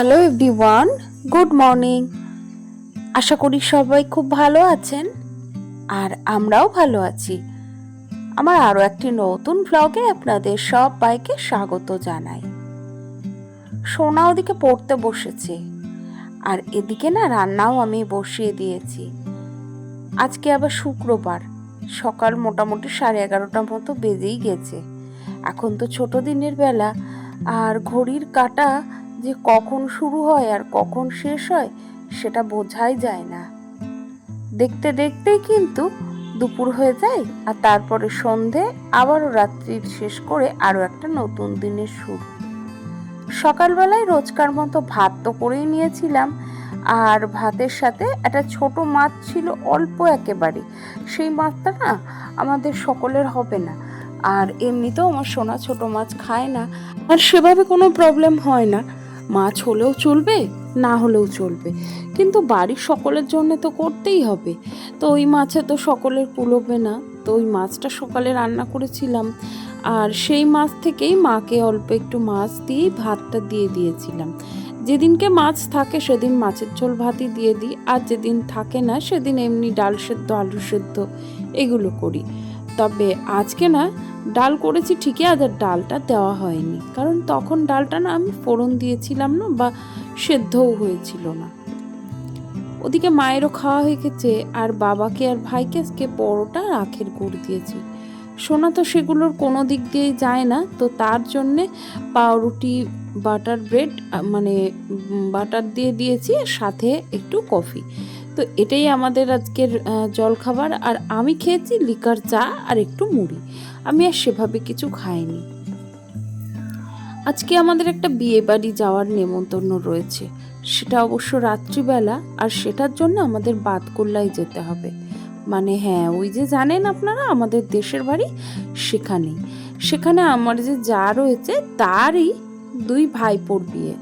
Hello everyone good morning আশা করি সবাই খুব ভালো আছেন আর আমরাও ভালো আছি। আমার আরও একটি নতুন ব্লগে আপনাদের সবাইকে স্বাগত জানাই। সোনা ওদিকে পড়তে বসেছে আর এদিকে না রান্নাও আমি বসিয়ে দিয়েছি। আজকে আবার শুক্রবার, সকাল মোটামুটি সাড়ে এগারোটার মতো বেজেই গেছে। এখন তো ছোট দিনের বেলা আর ঘড়ির কাটা যে কখন শুরু হয় আর কখন শেষ হয়, সেটা বোঝাই যায় না। দেখতে দেখতেই কিন্তু দুপুর হয়ে যায় আর তারপরে সন্ধে, আবারও রাত্রির শেষ করে আরও একটা নতুন দিনের শুরু। সকালবেলায় রোজকার মতো ভাত তো করেই নিয়েছিলাম, আর ভাতের সাথে একটা ছোট মাছ ছিল অল্প একেবারে। সেই মাছটা না আমাদের সকলের হবে না, আর এমনিতেও আমার সোনা ছোট মাছ খায় না, আর সেভাবে কোনো প্রবলেম হয় না। মাছ হলেও চলবে, না হলেও চলবে। কিন্তু বাড়ির সকলের জন্য তো করতেই হবে। তো ওই মাছে তো সকলের কুলোবে না। তো ওই মাছটা সকালে রান্না করেছিলাম। আর সেই মাছ থেকেই মাকে অল্প একটু মাছ দিয়েই ভাতটা দিয়ে দিয়েছিলাম। যেদিনকে মাছ থাকে সেদিন মাছের ঝোল ভাতই দিয়ে দিই। আর যেদিন থাকে না সেদিন এমনি ডাল সেদ্ধ, আলু সেদ্ধ, এগুলো করি। তবে আজকে না ডাল করেছি ঠিকই আর ডালটা দেওয়া হয়নি। কারণ তখন ডালটা না আমি ফোড়ন দিয়েছিলাম না বা সেদ্ধও হয়েছিল না। ওদিকে মায়েরও খাওয়া হয়ে গেছে, আর বাবাকে আর ভাইকে আজকে পরোটা আখের গুড় দিয়েছি। সোনা তো সেগুলোর কোনো দিক দিয়েই যায় না, তো তার জন্যে পাউরুটি, বাটার ব্রেড মানে বাটার দিয়ে দিয়েছি সাথে একটু কফি। তো এটাই আমাদের আজকের জলখাবার। আর আমি খেয়েছি লিকার চা আর একটু মুড়ি। আমি আর সেভাবে কিছু খাইনি। আজকে আমাদের একটা বিয়ে বাড়ি যাওয়ার নেমন্তন্ন রয়েছে। সেটা অবশ্য রাত্রিবেলা, আর সেটার জন্য আমাদের বাতকুল্লায় যেতে হবে। মানে হ্যাঁ ওই যে জানেন আপনারা, আমাদের দেশের বাড়ি সেখানেই। সেখানে আমার যে যা রয়েছে, তারই দুই ভাইপোর বিয়ে।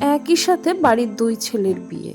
একই সাথে বাড়ির দুই ছেলের বিয়ে।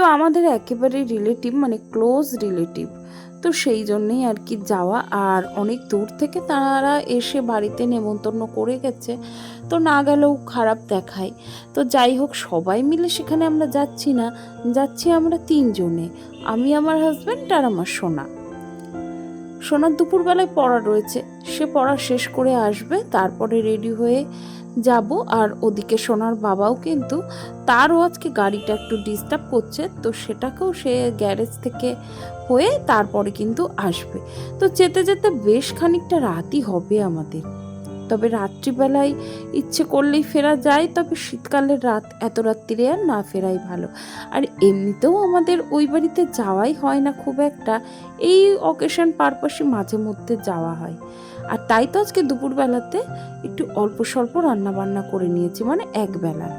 তো আমাদের একেবারে রিলেটিভ মানে ক্লোজ রিলেটিভ তো সেই জন্যেই আর কি যাওয়া। আর অনেক দূর থেকে তারা এসে বাড়িতে নেমন্তন্ন করে গেছে। তো না গেলেও খারাপ দেখায়। তো যাই হোক, সবাই মিলে সেখানে আমরা যাচ্ছি না। যাচ্ছি আমরা তিনজনে। আমি আমার হাজব্যান্ড আর আমার সোনা। সোনার দুপুরবেলায় পড়া রয়েছে। সে পড়া শেষ করে আসবে, তারপরে রেডি হয়ে যাব আর ওদিকে সোনার বাবাও কিন্তু তারও আজকে গাড়িটা একটু ডিস্টার্ব করছে, তো সেটাকেও সে গ্যারেজ থেকে হয়ে তারপরে কিন্তু আসবে। তো যেতে যেতে বেশ খানিকটা রাতই হবে আমাদের। তবে রাত্রিবেলায় ইচ্ছে করলেই ফেরা যায়, তবে শীতকালের রাত এত রাত্রিরে আর না ফেরাই ভালো। আর এমনিতেও আমাদের ওই বাড়িতে যাওয়াই হয় না খুব একটা, এই অকেশন পারপাসে মাঝে মধ্যে যাওয়া হয়। আর তাই তো আজকে দুপুরবেলাতে একটু অল্প স্বল্প রান্না বান্না করে নিয়েছি মানে এক বেলার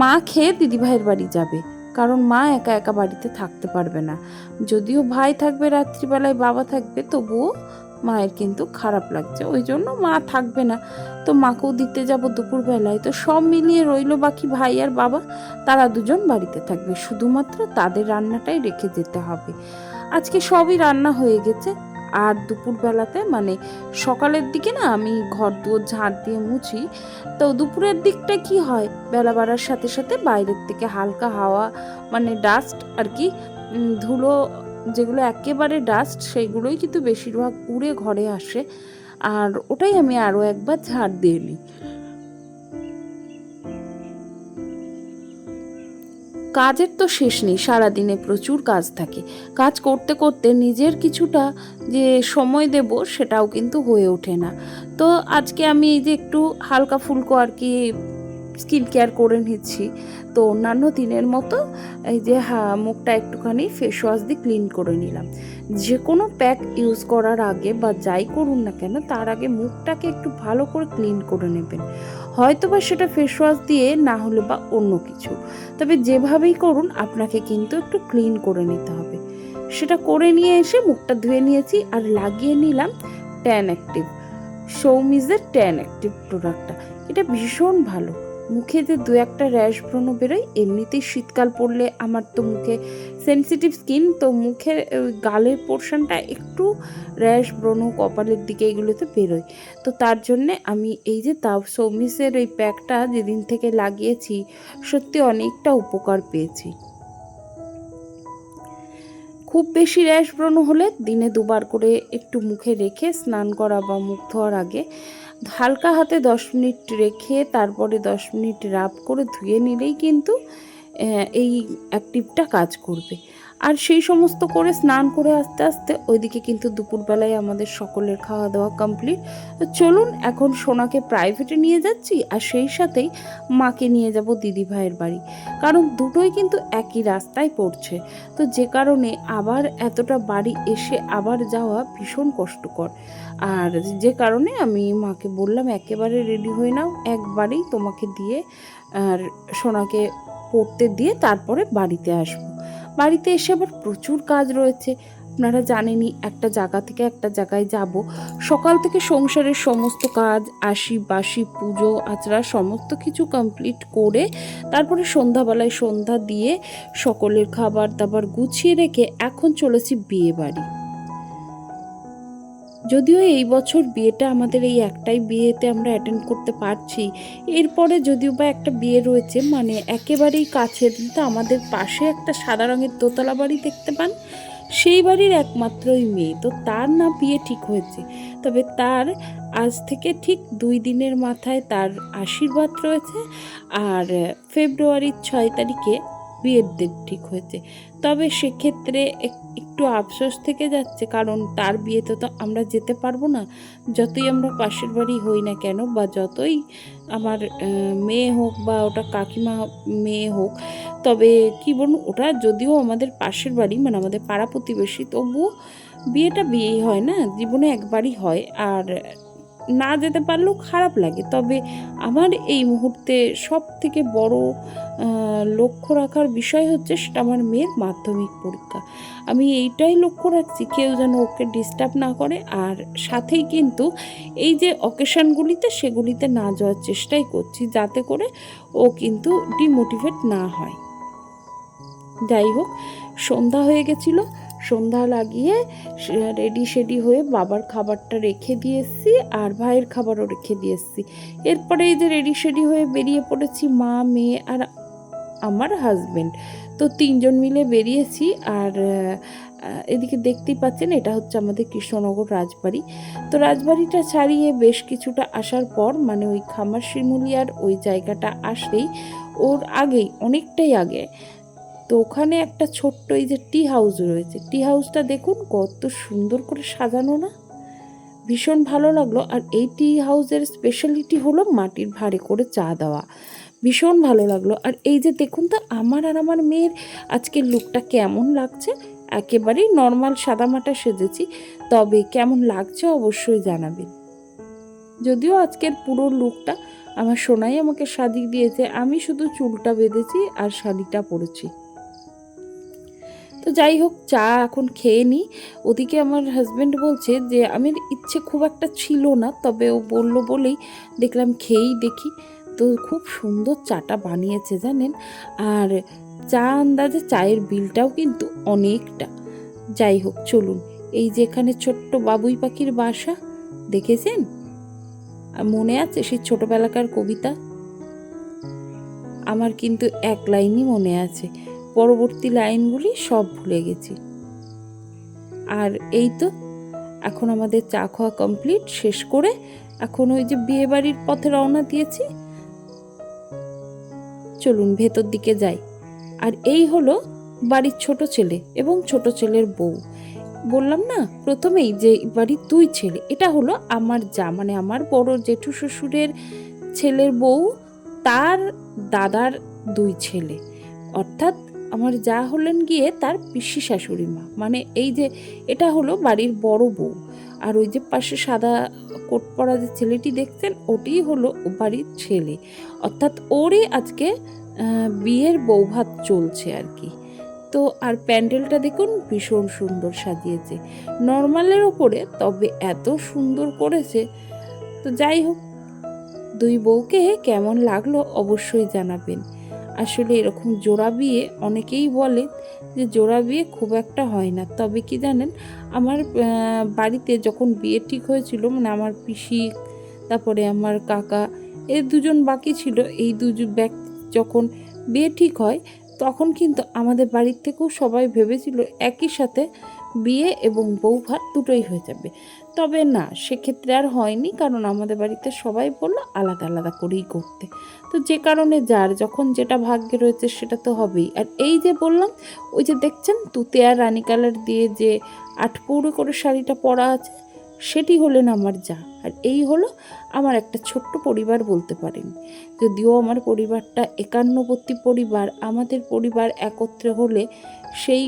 মা খেয়ে দিদিভাইয়ের বাড়ি যাবে, কারণ মা একা একা বাড়িতে থাকতে পারবে না। যদিও ভাই থাকবে, রাত্রিবেলায় বাবা থাকবে, তবুও মায়ের কিন্তু খারাপ লাগছে, ওই জন্য মা থাকবে না। তো মাকেও দিতে যাব দুপুরবেলায়, তো সব মিলিয়ে রইল বাকি ভাই আর বাবা, তারা দুজন বাড়িতে থাকবে। শুধুমাত্র তাদের রান্নাটাই রেখে যেতে হবে। আজকে সবই রান্না হয়ে গেছে আর দুপুরবেলাতে মানে সকালের দিকে না আমি ঘর দুয়ার ঝাড় দিয়ে মুছি। তো দুপুরের দিকটা কি হয়? বেলা বাড়ার সাথে সাথে বাইরের থেকে হালকা হাওয়া মানে ডাস্ট আর কি ধুলো যেগুলো একেবারে ডাস্ট সেইগুলোই কিন্তু বেশিরভাগ উড়ে ঘরে আসে। আর ওটাই আমি আরও একবার ঝাড় দিয়ে নিই। কাজের তো শেষ নেই, সারাদিনে প্রচুর কাজ থাকে। কাজ করতে করতে নিজের কিছুটা যে সময় দেব সেটাও কিন্তু হয়ে ওঠে না। তো আজকে আমি এই যে একটু হালকা ফুলকো আর কি স্কিন কেয়ার করে নিচ্ছি। তো অন্যান্য দিনের মতো এই যে হ্যাঁ মুখটা একটুখানি ফেস ওয়াশ দিয়ে ক্লিন করে নিলাম। যে কোনো প্যাক ইউজ করার আগে বা যাই করুন না কেন, তার আগে মুখটাকে একটু ভালো করে ক্লিন করে নেবেন। হয়তো বা সেটা ফেস ওয়াশ দিয়ে না হলে বা অন্য কিছু। তবে যেভাবেই করুন, আপনাকে কিন্তু একটু ক্লিন করে নিতে হবে। সেটা করে নিয়ে এসে মুখটা ধুয়ে নিয়েছি আর লাগিয়ে নিলাম ট্যান অ্যাক্টিভ সৌমিজের ট্যান অ্যাক্টিভ প্রোডাক্টটা এটা ভীষণ ভালো। মুখে যে দু একটা র্যাশ ব্রণ বেরোয়, এমনিতেই শীতকাল পড়লে আমার তো মুখে সেনসিটিভ স্কিন তো মুখের গালের পোর্শনটা একটু র্যাশ ব্রণ কপালের দিকে এগুলোতে বেরোয়। তো তার জন্যে আমি এই যে তাও সৌমিসের ওই প্যাকটা যেদিন থেকে লাগিয়েছি, সত্যি অনেকটা উপকার পেয়েছি। খুব বেশি র্যাশ ব্রণ হলে দিনে দুবার করে একটু মুখে রেখে স্নান করা বা মুখ ধোয়ার আগে হালকা হাতে দশ মিনিট রেখে তারপরে দশ মিনিট রাব করে ধুয়ে নিলেই কিন্তু এই অ্যাক্টিভটা কাজ করবে। আর সেই সমস্ত করে স্নান করে আস্তে আস্তে ওইদিকে কিন্তু দুপুরবেলায় আমাদের সকলের খাওয়া দাওয়া কমপ্লিট তো চলুন, এখন সোনাকে প্রাইভেটে নিয়ে যাচ্ছি আর সেই সাথেই মাকে নিয়ে যাব দিদি ভাইয়ের বাড়ি। কারণ দুটোই কিন্তু একই রাস্তায় পড়ছে। তো যে কারণে আবার এতটা বাড়ি এসে আবার যাওয়া ভীষণ কষ্টকর। আর যে কারণে আমি মাকে বললাম, একেবারে রেডি হয়ে নাও, একবারেই তোমাকে দিয়ে আর সোনাকে পড়তে দিয়ে তারপরে বাড়িতে আসব। বাড়িতে এসে আবার প্রচুর কাজ রয়েছে। আপনারা জানেনই, একটা জায়গা থেকে একটা জায়গায় যাব। সকাল থেকে সংসারের সমস্ত কাজ আশি বাসি, পুজো, আচরা, সমস্ত কিছু কমপ্লিট করে তারপরে সন্ধ্যাবেলায় সন্ধ্যা দিয়ে সকলের খাবার দাবার গুছিয়ে রেখে এখন চলেছি বিয়ে বাড়ি যদিও এই বছর বিয়েটা আমাদের এই একটাই বিয়েতে আমরা অ্যাটেন্ড করতে পারছি। এরপরে যদিও বা একটা বিয়ে রয়েছে মানে একেবারেই কাছের, কিন্তু আমাদের পাশে একটা সাদা রঙের দোতলা বাড়ি দেখতে পান, সেই বাড়ির একমাত্রই মেয়ে। তো তার না বিয়ে ঠিক হয়েছে, তবে তার আজ থেকে ঠিক দুই দিনের মাথায় তার আশীর্বাদ রয়েছে। আর ফেব্রুয়ারির ছয় তারিখে বিয়ের ডেট ঠিক হয়েছে। তবে সেক্ষেত্রে এক- একটু আফসোস থেকে যাচ্ছে, কারণ তার বিয়েতে তো আমরা যেতে পারব না। যতই আমরা পাশের বাড়ি হই না কেন, বা যতই আমার মেয়ে হোক বা ওটা কাকিমা মেয়ে হোক, তবে কি বলুন ওটা যদিও আমাদের পাশের বাড়ি মানে আমাদের পাড়া প্রতিবেশী, তবুও বিয়েটা বিয়েই হয় না, জীবনে একবারই হয়। আর না যেতে পারলেও খারাপ লাগে। তবে আমার এই মুহূর্তে সব থেকে বড় লক্ষ্য রাখার বিষয় হচ্ছে সেটা আমার মেয়ের মাধ্যমিক পরীক্ষা। আমি এইটাই লক্ষ্য রাখছি কেউ যেন ওকে ডিস্টার্ব না করে আর সাথেই কিন্তু এই যে অকেশনগুলিতে সেগুলিতে না যাওয়ার চেষ্টাই করছি যাতে করে ও কিন্তু ডিমোটিভেট না হয়। যাই হোক, সন্ধ্যা হয়ে গেছিল। সন্ধ্যা লাগিয়ে রেডি সেডি হয়ে বাবার খাবারটা রেখে দিয়ে এসেছি আর ভাইয়ের খাবারও রেখে দিয়ে এসেছি। এরপরে এই যে রেডি সেডি হয়ে বেরিয়ে পড়েছি মা, মেয়ে আর আমার হাজবেন্ড তো তিনজন মিলে বেরিয়েছি আর এদিকে দেখতেই পাচ্ছেন এটা হচ্ছে আমাদের কৃষ্ণনগর রাজবাড়ি। তো রাজবাড়িটা ছাড়িয়ে বেশ কিছুটা আসার পর মানে ওই খামার শিমুলিয়ার ওই জায়গাটা আসলেই ওর আগেই, অনেকটাই আগে। তো ওখানে একটা ছোট্ট এই যে টি হাউস রয়েছে। টি হাউসটা দেখুন কত সুন্দর করে সাজানো না? ভীষণ ভালো লাগল। আর এই টি হাউসের স্পেশালিটি হলো মাটির ভাঁড়ে করে চা দেওয়া। ভীষণ ভালো লাগল। আর এই যে দেখুন তো, আমার আর আমার মেয়ের আজকের লুকটা কেমন লাগছে? একেবারেই নর্মাল সাদামাটা সেজেছি। তবে কেমন লাগছে অবশ্যই জানাবেন। যদিও আজকের পুরো লুকটা আমার সোনাই আমাকে সাজিয়ে দিয়েছে, আমি শুধু চুলটা বেঁধেছি আর শাড়িটা পরেছি। তো যাই হোক, চা এখন খেয়ে নিই। ওদিকে আমার হাজব্যান্ড বলছে যে আমি ইচ্ছে খুব একটা ছিল না, তবে ও বলল বলেই দেখলাম খেয়েই দেখি। তো খুব সুন্দর চাটা বানিয়েছে জানেন। আর চা আন্দাজে চায়ের বিলটাও কিন্তু অনেকটা। যাই হোক, চলুন। এই যে এখানে ছোট্ট বাবুই পাখির বাসা, দেখেছেন? আর মনে আছে সেই ছোটবেলাকার কবিতা? আমার কিন্তু এক লাইনই মনে আছে। পরবর্তী লাইনগুলি সব ভুলে গেছি। আর এই তো, এখন আমাদের চা খাওয়া কমপ্লিট শেষ করে এখন ওই যে বিয়ে বাড়ির পথে রওনা দিয়েছি। চলুন ভেতর দিকে যাই। আর এই হলো বাড়ির ছোট ছেলে এবং ছোট ছেলের বউ। বললাম না, প্রথমেই যে বাড়ির দুই ছেলে, এটা হলো আমার যা মানে আমার বড় জেঠু শ্বশুরের ছেলের বউ, তার দাদার দুই ছেলে। অর্থাৎ আমার যা হলেন গিয়ে তার পিসি শাশুড়ি মা। মানে এই যে এটা হলো বাড়ির বড় বউ। আর ওই যে পাশে সাদা কোট পরা যে ছেলেটি দেখছেন, ওটি হলো ও বাড়ির ছেলে। অর্থাৎ ওরই আজকে বিয়ের বৌভাত চলছে আর কি। তো আর প্যান্ডেলটা দেখুন ভীষণ সুন্দর সাজিয়েছে। নর্মালের ওপরে তবে এত সুন্দর করেছে। তো যাই হোক, দুই বউকে কেমন লাগল অবশ্যই জানাবেন। আসলে এরকম জোড়া বিয়ে অনেকেই বলে যে জোড়া বিয়ে খুব একটা হয় না। তবে কি জানেন, আমার বাড়িতে যখন বিয়ে ঠিক হয়েছিল মানে আমার পিসি, তারপরে আমার কাকা এর দুজন বাকি ছিল, এই দুজন ব্যক্তি যখন বিয়ে ঠিক হয়, তখন কিন্তু আমাদের বাড়ির থেকেও সবাই ভেবেছিল একই সাথে বিয়ে এবং বউ ভাত দুটোই হয়ে যাবে। তবে না, সেক্ষেত্রে আর হয়নি কারণ আমাদের বাড়িতে সবাই বলল আলাদা আলাদা করেই করতে। তো যে কারণে যার যখন যেটা ভাগ্যে রয়েছে সেটা তো হবেই। আর এই যে বললাম, ওই যে দেখছেন তুতে আর রানি কালার দিয়ে যে আটপৌরে করে শাড়িটা পরা আছে, সেটি হলেন আমার যা। আর এই হলো আমার একটা ছোট্ট পরিবার বলতে পারেন। যদিও আমার পরিবারটা একান্নবর্তী পরিবার, আমাদের পরিবার একত্রে হলে সেই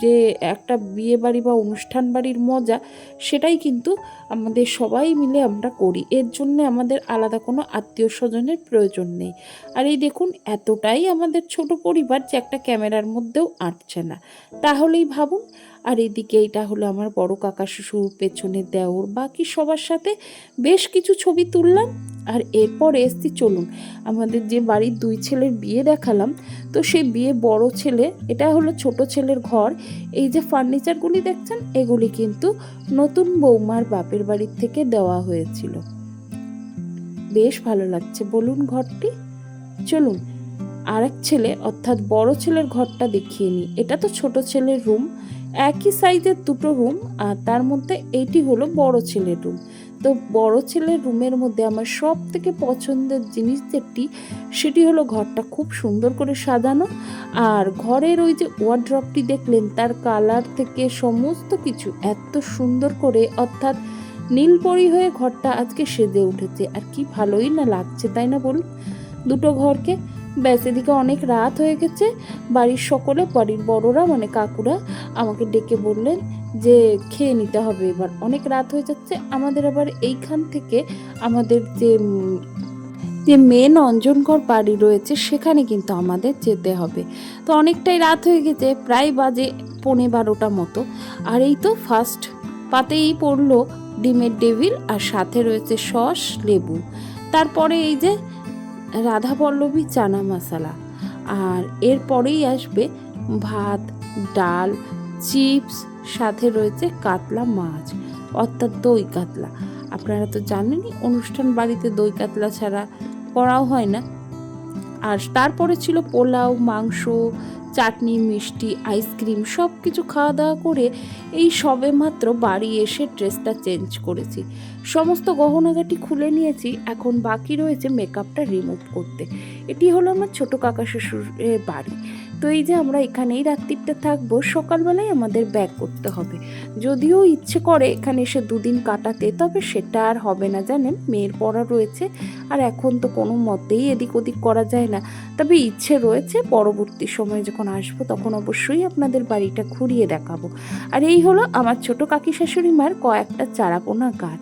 যে একটা বিয়ে বাড়ি বা অনুষ্ঠান বাড়ির মজা, সেটাই কিন্তু আমাদের সবাই মিলে আমরা করি। এর জন্য আমাদের আলাদা কোনো আত্মীয় স্বজনের প্রয়োজন নেই। আর এই দেখুন, এতটাই আমাদের ছোট পরিবার যে একটা ক্যামেরার মধ্যেও আঁটছে না। তাহলেই ভাবুন আর এদিকে এটা হলো আমার বড় কাকা শ্বশুর, পেছনে দেওর, বাকি সবার সাথে বেশ কিছু ছবি তুললাম। আর এরপরে এসছি, চলুন, আমাদের যে বাড়ির দুই ছেলের বিয়ে দেখালাম, তো সেই বিয়ে বড় ছেলে, এটা হলো ছোট ছেলের ঘর, এই যে ফার্নিচারগুলি দেখছেন, এগুলি কিন্তু নতুন বৌমার বাপের বাড়ির থেকে দেওয়া হয়েছিল। বেশ ভালো লাগছে, বলুন ঘরটি। চলুন, আরেক ছেলে, অর্থাৎ বড় ছেলের ঘরটা দেখিয়ে নিই, এটা তো ছোট ছেলের রুম একই সাইজের দুটো রুম আর তার মধ্যে এটি হলো বড় ছেলের রুম তো বড় ছেলের রুমের মধ্যে আমার সব থেকে পছন্দের জিনিস যেটি, সেটি হলো ঘরটা খুব সুন্দর করে সাজানো, আর ঘরের ওই যে ওয়ার্ড্রপটি দেখলেন, তার কালার থেকে সমস্ত কিছু এত সুন্দর করে, অর্থাৎ নীলপরি হয়ে ঘরটা আজকে সেজে উঠেছে। আর কি ভালোই না লাগছে, তাই না বলুন? দুটো ঘরকে ব্যাস, এদিকে অনেক রাত হয়ে গেছে। বাড়ির সকলে, বাড়ির বড়রা মানে কাকুরা আমাকে ডেকে বললেন যে, খেয়ে নিতে হবে এবার। অনেক রাত হয়ে যাচ্ছে, আমাদের আবার এইখান থেকে আমাদের যে যে মেন অঞ্জনকর বাড়ি রয়েছে, সেখানে কিন্তু আমাদের যেতে হবে। তো অনেকটাই রাত হয়ে গেছে, প্রায় বাজে পৌনে বারোটা মতো। আর এই তো ফার্স্ট পাতেই পড়ল ডিমের ডেভিল, আর সাথে রয়েছে সস, লেবু। তারপরে এই যে রাধা পল্লবী চানা মশালা। আর এরপরেই আসবে ভাত, ডাল, চিপস, সাথে রয়েছে কাতলা মাছ। অর্থাৎ দই কাতলা। আপনারা তো জানেনই, অনুষ্ঠান বাড়িতে দই কাতলা ছাড়া করাও হয় না। আর তারপরে ছিল পোলাও, মাংস, চাটনি, মিষ্টি, আইসক্রিম সব কিছু খাওয়া দাওয়া করে এই সবে মাত্র বাড়ি এসে ড্রেসটা চেঞ্জ করেছি। সমস্ত গহনাগাটি খুলে নিয়েছি, এখন বাকি রয়েছে মেকআপটা রিমুভ করতে। এটি হলো আমার ছোট কাকা শ্বশুরের বাড়ি। তো এই যে আমরা এখানেই রাত্রিটা থাকব, সকালবেলায় আমাদের ব্যাক করতে হবে। যদিও ইচ্ছে করে এখানে এসে দুদিন কাটাতে, তবে সেটা আর হবে না, জানেন? মেয়ের পড়া রয়েছে, আর এখন তো কোনো মতেই এদিক ওদিক করা যায় না। তবে ইচ্ছে রয়েছে, পরবর্তী সময়ে যখন আসব, তখন অবশ্যই আপনাদের বাড়িটা ঘুরিয়ে দেখাবো। আর এই হলো আমার ছোট কাকি শাশুড়ি মার কয়েকটা চারাপোনা গাছ।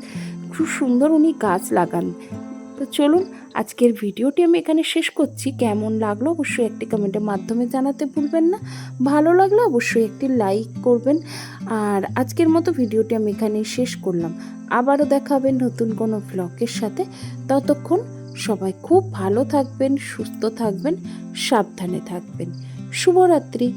খুব সুন্দর উনি গাছ লাগান। তো চলুন, আজকের ভিডিওটি আমি এখানে শেষ করছি। কেমন লাগল অবশ্যই একটি কমেন্টের মাধ্যমে জানাতে ভুলবেন না। ভালো লাগলে অবশ্যই একটি লাইক করবেন। আর আজকের মতো ভিডিওটি আমি এখানেই শেষ করলাম। আবারও দেখা হবে নতুন কোনো ব্লগের সাথে। ততক্ষণ সবাই খুব ভালো থাকবেন, সুস্থ থাকবেন, সাবধানে থাকবেন। শুভরাত্রি।